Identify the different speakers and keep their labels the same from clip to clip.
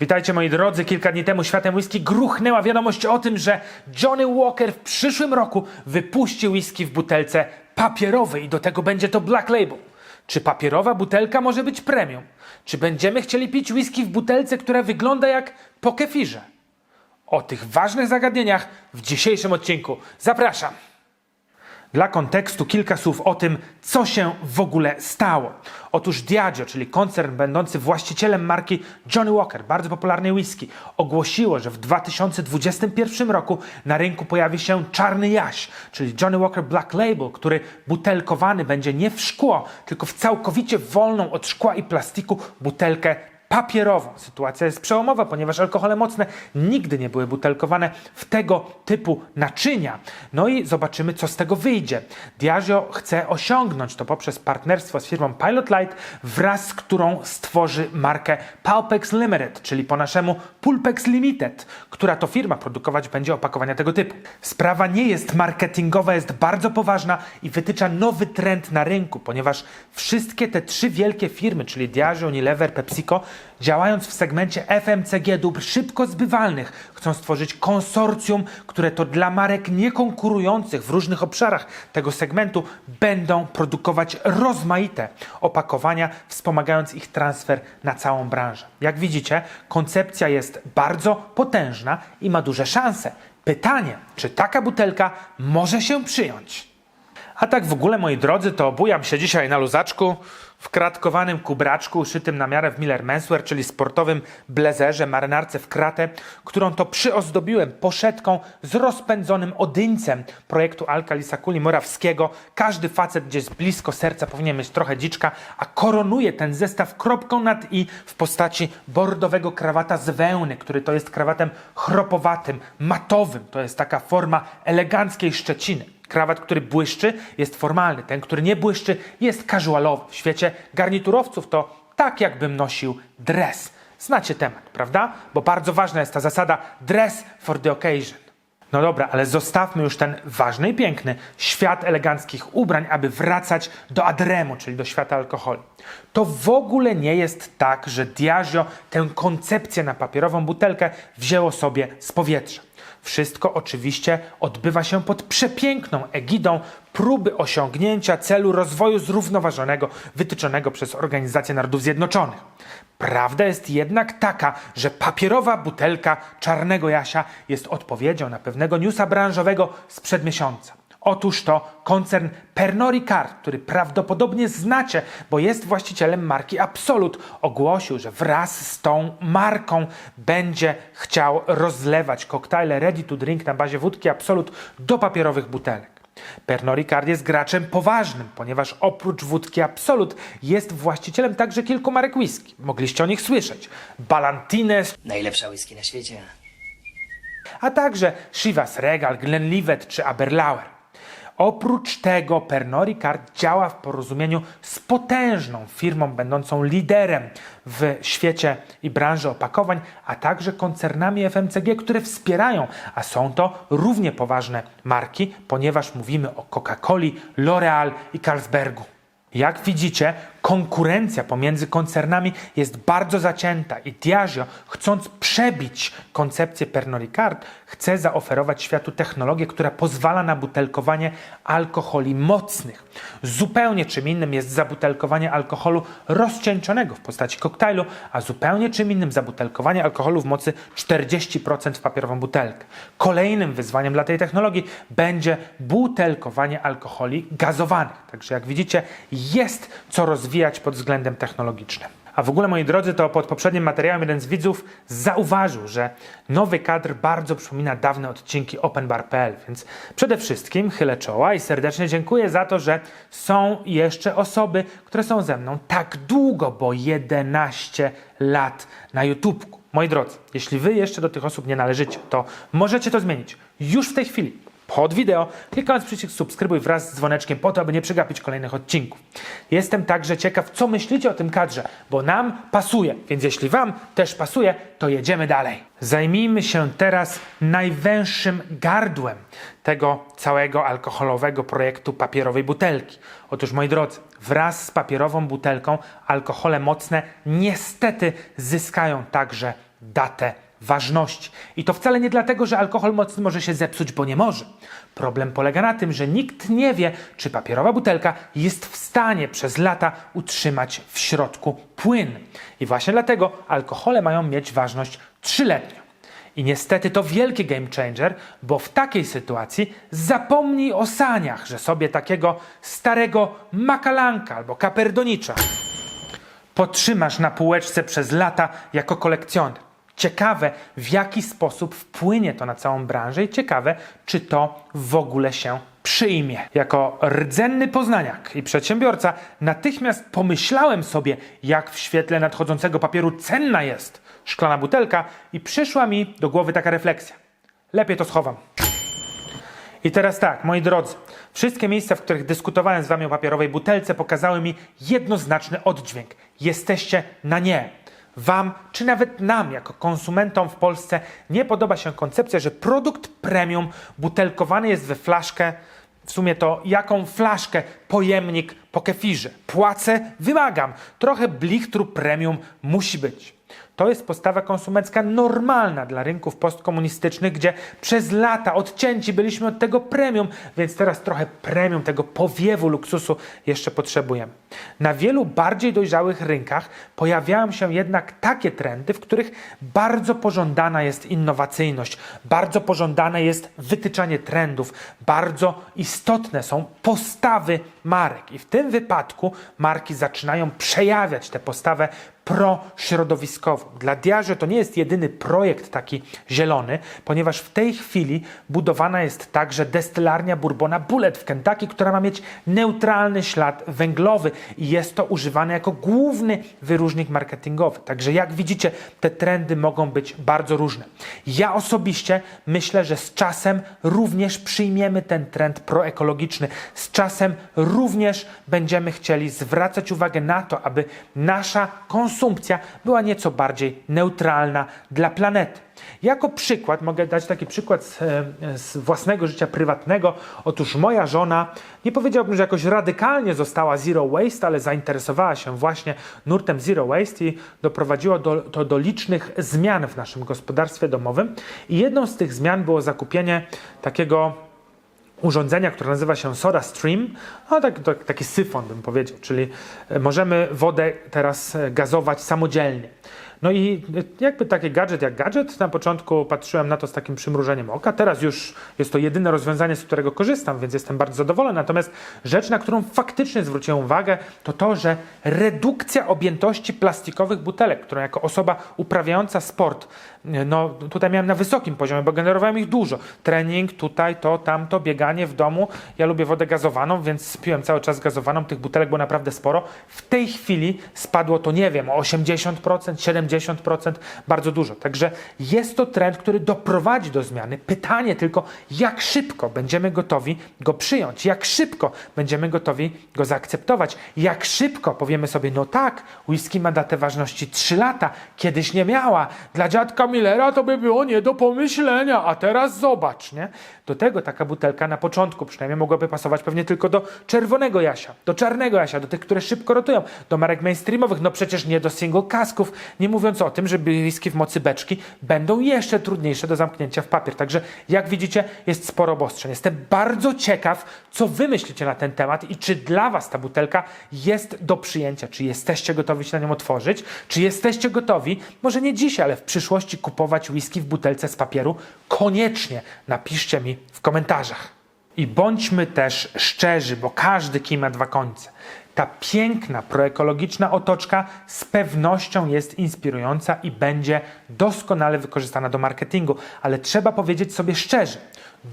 Speaker 1: Witajcie moi drodzy, kilka dni temu światem whisky gruchnęła wiadomość o tym, że Johnny Walker w przyszłym roku wypuści whisky w butelce papierowej i do tego będzie to Black Label. Czy papierowa butelka może być premium? Czy będziemy chcieli pić whisky w butelce, która wygląda jak po kefirze? O tych ważnych zagadnieniach w dzisiejszym odcinku. Zapraszam! Dla kontekstu kilka słów o tym, co się w ogóle stało. Otóż Diageo, czyli koncern będący właścicielem marki Johnny Walker, bardzo popularnej whisky, ogłosiło, że w 2021 roku na rynku pojawi się czarny jaś, czyli Johnny Walker Black Label, który butelkowany będzie nie w szkło, tylko w całkowicie wolną od szkła i plastiku butelkę papierową. Sytuacja jest przełomowa, ponieważ alkohole mocne nigdy nie były butelkowane w tego typu naczynia. No i zobaczymy, co z tego wyjdzie. Diageo chce osiągnąć to poprzez partnerstwo z firmą Pilot Light, wraz z którą stworzy markę Pulpex Limited, czyli po naszemu Pulpex Limited, która to firma produkować będzie opakowania tego typu. Sprawa nie jest marketingowa, jest bardzo poważna i wytycza nowy trend na rynku, ponieważ wszystkie te trzy wielkie firmy, czyli Diageo, Unilever, PepsiCo, działając w segmencie FMCG dóbr szybko zbywalnych, chcą stworzyć konsorcjum, które to dla marek niekonkurujących w różnych obszarach tego segmentu będą produkować rozmaite opakowania, wspomagając ich transfer na całą branżę. Jak widzicie, koncepcja jest bardzo potężna i ma duże szanse. Pytanie, czy taka butelka może się przyjąć? A tak w ogóle, moi drodzy, to bujam się dzisiaj na luzaczku w kratkowanym kubraczku uszytym na miarę w Miller Menswear, czyli sportowym blazerze, marynarce w kratę, którą to przyozdobiłem poszetką z rozpędzonym odyńcem projektu Alkalisa Kuli Morawskiego. Każdy facet gdzieś blisko serca powinien mieć trochę dziczka, a koronuje ten zestaw kropką nad i w postaci bordowego krawata z wełny, który to jest krawatem chropowatym, matowym. To jest taka forma eleganckiej szczeciny. Krawat, który błyszczy, jest formalny. Ten, który nie błyszczy, jest casualowy. W świecie garniturowców to tak, jakbym nosił dres. Znacie temat, prawda? Bo bardzo ważna jest ta zasada dress for the occasion. No dobra, ale zostawmy już ten ważny i piękny świat eleganckich ubrań, aby wracać do adremu, czyli do świata alkoholu. To w ogóle nie jest tak, że Diageo tę koncepcję na papierową butelkę wzięło sobie z powietrza. Wszystko oczywiście odbywa się pod przepiękną egidą próby osiągnięcia celu rozwoju zrównoważonego wytyczonego przez Organizację Narodów Zjednoczonych. Prawda jest jednak taka, że papierowa butelka czarnego jasia jest odpowiedzią na pewnego newsa branżowego sprzed miesiąca. Otóż to koncern Pernod Ricard, który prawdopodobnie znacie, bo jest właścicielem marki Absolut, ogłosił, że wraz z tą marką będzie chciał rozlewać koktajle ready to drink na bazie wódki Absolut do papierowych butelek. Pernod Ricard jest graczem poważnym, ponieważ oprócz wódki Absolut jest właścicielem także kilku marek whisky. Mogliście o nich słyszeć. Ballantines,
Speaker 2: Najlepsza whisky na świecie.
Speaker 1: a także Chivas Regal, Glenlivet czy Aberlour. Oprócz tego Pernod Ricard działa w porozumieniu z potężną firmą będącą liderem w świecie i branży opakowań, a także koncernami FMCG, które wspierają, a są to równie poważne marki, ponieważ mówimy o Coca-Coli, L'Oreal i Carlsbergu. Jak widzicie, konkurencja pomiędzy koncernami jest bardzo zacięta i Diageo, chcąc przebić koncepcję Pernod Ricard, chce zaoferować światu technologię, która pozwala na butelkowanie alkoholi mocnych. Zupełnie czym innym jest zabutelkowanie alkoholu rozcieńczonego w postaci koktajlu, a zupełnie czym innym zabutelkowanie alkoholu w mocy 40% w papierową butelkę. Kolejnym wyzwaniem dla tej technologii będzie butelkowanie alkoholi gazowanych. Także jak widzicie, jest co rozwijać pod względem technologicznym. A w ogóle, moi drodzy, to pod poprzednim materiałem jeden z widzów zauważył, że nowy kadr bardzo przypomina dawne odcinki OpenBar.pl, więc przede wszystkim chylę czoła i serdecznie dziękuję za to, że są jeszcze osoby, które są ze mną tak długo, bo 11 lat na YouTubeku. Moi drodzy, jeśli wy jeszcze do tych osób nie należycie, to możecie to zmienić już w tej chwili pod wideo, klikając przycisk subskrybuj wraz z dzwoneczkiem po to, aby nie przegapić kolejnych odcinków. Jestem także ciekaw, co myślicie o tym kadrze, bo nam pasuje, więc jeśli Wam też pasuje, to jedziemy dalej. Zajmijmy się teraz najwęższym gardłem tego całego alkoholowego projektu papierowej butelki. Otóż, moi drodzy, wraz z papierową butelką alkohole mocne niestety zyskają także datę ważności. I to wcale nie dlatego, że alkohol mocny może się zepsuć, bo nie może. Problem polega na tym, że nikt nie wie, czy papierowa butelka jest w stanie przez lata utrzymać w środku płyn. I właśnie dlatego alkohole mają mieć ważność trzyletnią. I niestety to wielki game changer, bo w takiej sytuacji zapomnij o saniach, że sobie takiego starego makalanka albo kaperdonicza potrzymasz na półeczce przez lata jako kolekcjoner. Ciekawe, w jaki sposób wpłynie to na całą branżę i ciekawe, czy to w ogóle się przyjmie. Jako rdzenny poznaniak i przedsiębiorca natychmiast pomyślałem sobie, jak w świetle nadchodzącego papieru cenna jest szklana butelka i przyszła mi do głowy taka refleksja. Lepiej to schowam. I teraz tak, moi drodzy, wszystkie miejsca, w których dyskutowałem z wami o papierowej butelce, pokazały mi jednoznaczny oddźwięk. Jesteście na nie. Wam, czy nawet nam, jako konsumentom w Polsce, nie podoba się koncepcja, że produkt premium butelkowany jest we flaszkę. W sumie to jaką flaszkę, pojemnik po kefirze. Płacę, wymagam. Trochę blichtru premium musi być. To jest postawa konsumencka normalna dla rynków postkomunistycznych, gdzie przez lata odcięci byliśmy od tego premium, więc teraz trochę premium, tego powiewu luksusu jeszcze potrzebujemy. Na wielu bardziej dojrzałych rynkach pojawiają się jednak takie trendy, w których bardzo pożądana jest innowacyjność, bardzo pożądane jest wytyczanie trendów, bardzo istotne są postawy marek. I w tym wypadku marki zaczynają przejawiać tę postawę prośrodowiskową. Dla Diageo to nie jest jedyny projekt taki zielony, ponieważ w tej chwili budowana jest także destylarnia Bourbona Bullet w Kentucky, która ma mieć neutralny ślad węglowy i jest to używane jako główny wyróżnik marketingowy. Także jak widzicie, te trendy mogą być bardzo różne. Ja osobiście myślę, że z czasem również przyjmiemy ten trend proekologiczny. Z czasem również będziemy chcieli zwracać uwagę na to, aby nasza konsumpcja była nieco bardziej neutralna dla planety. Jako przykład mogę dać taki przykład z, e, z, własnego życia prywatnego. Otóż moja żona, nie powiedziałbym, że jakoś radykalnie została zero waste, ale zainteresowała się właśnie nurtem zero waste i doprowadziło do, to do licznych zmian w naszym gospodarstwie domowym. I jedną z tych zmian było zakupienie takiego urządzenia, które nazywa się Soda Stream, no tak, tak, taki syfon bym powiedział, czyli e, możemy wodę teraz e, gazować samodzielnie. No i jakby taki gadżet jak gadżet, na początku patrzyłem na to z takim przymrużeniem oka, teraz już jest to jedyne rozwiązanie, z którego korzystam, więc jestem bardzo zadowolony. Natomiast rzecz, na którą faktycznie zwróciłem uwagę, to to, że redukcja objętości plastikowych butelek, którą jako osoba uprawiająca sport, no tutaj miałem na wysokim poziomie, bo generowałem ich dużo. Trening, tutaj, to, tamto, bieganie w domu. Ja lubię wodę gazowaną, więc piłem cały czas gazowaną. Tych butelek było naprawdę sporo. W tej chwili spadło to, nie wiem, o 80%, 70%, bardzo dużo. Także jest to trend, który doprowadzi do zmiany. Pytanie tylko, jak szybko będziemy gotowi go przyjąć, jak szybko będziemy gotowi go zaakceptować, jak szybko powiemy sobie, no tak, whisky ma datę ważności 3 lata, kiedyś nie miała. Dla dziadka Millera to by było nie do pomyślenia, a teraz zobacz, nie? Do tego taka butelka na początku przynajmniej mogłaby pasować pewnie tylko do czerwonego jasia, do czarnego jasia, do tych, które szybko rotują, do marek mainstreamowych, no przecież nie do single kasków, nie mówiąc o tym, że whisky w mocy beczki będą jeszcze trudniejsze do zamknięcia w papier. Także jak widzicie, jest sporo obostrzeń. Jestem bardzo ciekaw, co wy myślicie na ten temat i czy dla was ta butelka jest do przyjęcia, czy jesteście gotowi się na nią otworzyć, czy jesteście gotowi, może nie dzisiaj, ale w przyszłości kupować whisky w butelce z papieru? Koniecznie napiszcie mi w komentarzach. I bądźmy też szczerzy, bo każdy kij ma dwa końce. Ta piękna, proekologiczna otoczka z pewnością jest inspirująca i będzie doskonale wykorzystana do marketingu, ale trzeba powiedzieć sobie szczerze,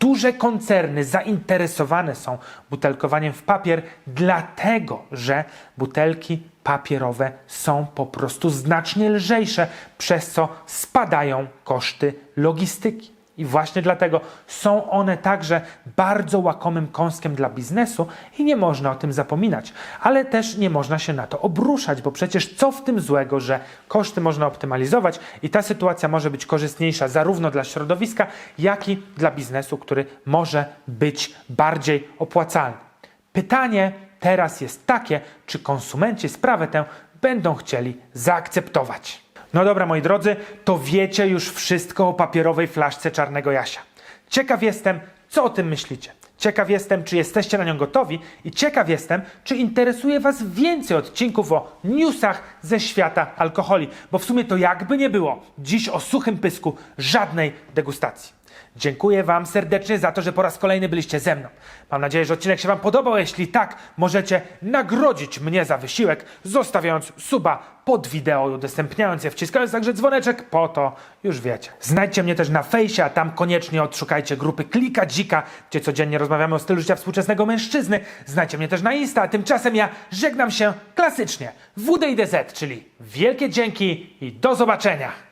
Speaker 1: duże koncerny zainteresowane są butelkowaniem w papier, dlatego że butelki papierowe są po prostu znacznie lżejsze, przez co spadają koszty logistyki. I właśnie dlatego są one także bardzo łakomym kąskiem dla biznesu i nie można o tym zapominać. Ale też nie można się na to obruszać, bo przecież co w tym złego, że koszty można optymalizować i ta sytuacja może być korzystniejsza zarówno dla środowiska, jak i dla biznesu, który może być bardziej opłacalny. Pytanie teraz jest takie, czy konsumenci sprawę tę będą chcieli zaakceptować. No dobra, moi drodzy, to wiecie już wszystko o papierowej flaszce Czarnego Jasia. Ciekaw jestem, co o tym myślicie. Ciekaw jestem, czy jesteście na nią gotowi i ciekaw jestem, czy interesuje Was więcej odcinków o newsach ze świata alkoholi, bo w sumie to jakby nie było, dziś o suchym pysku żadnej degustacji. Dziękuję Wam serdecznie za to, że po raz kolejny byliście ze mną. Mam nadzieję, że odcinek się Wam podobał. Jeśli tak, możecie nagrodzić mnie za wysiłek, zostawiając suba pod wideo i udostępniając je, wciskając także dzwoneczek, po to już wiecie. Znajdźcie mnie też na fejsie, a tam koniecznie odszukajcie grupy Klika Dzika, gdzie codziennie rozmawiamy o stylu życia współczesnego mężczyzny. Znajdźcie mnie też na Insta, a tymczasem ja żegnam się klasycznie. WDIDZ, czyli wielkie dzięki i do zobaczenia.